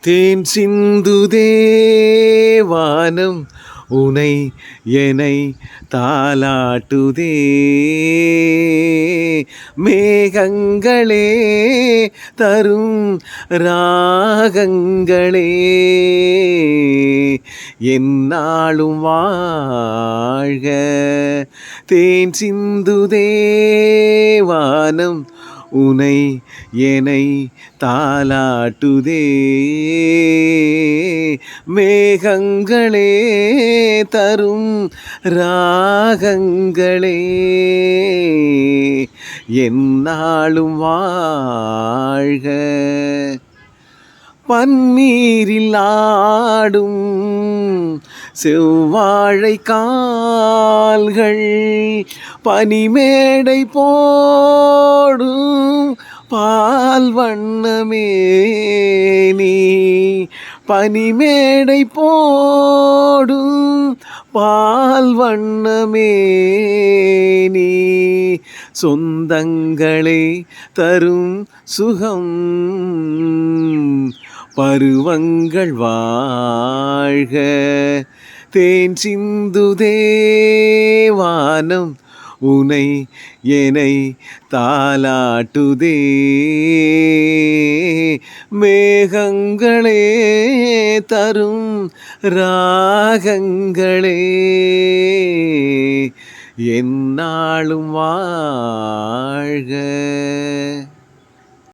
தேன் சிந்து தேவானம் உனை என்னை தாலாட்டுதே மேகங்களே தரும் ராகங்களே. என்னாலும் வாழ்க. தேன் சிந்து தேவானம் உனை என்னை தாலாட்டுதே மேகங்களே தரும் ராகங்களே. என்னாலும் வாழ்க. பன்னீரில் ஆடும் செவ்வாழை கால்கள் பனிமேடை போடும் பால் வண்ணமேனி பனிமேடை போடும் பால் வண்ணமேனி சொந்தங்களே தரும் சுகம். பருவங்கள் வாழ்க. தேன் சிந்து தேவானம் உனை என்னை தாலாட்டுதே மேகங்களே தரும் ராகங்களே. என்னாலும் வாழ்க.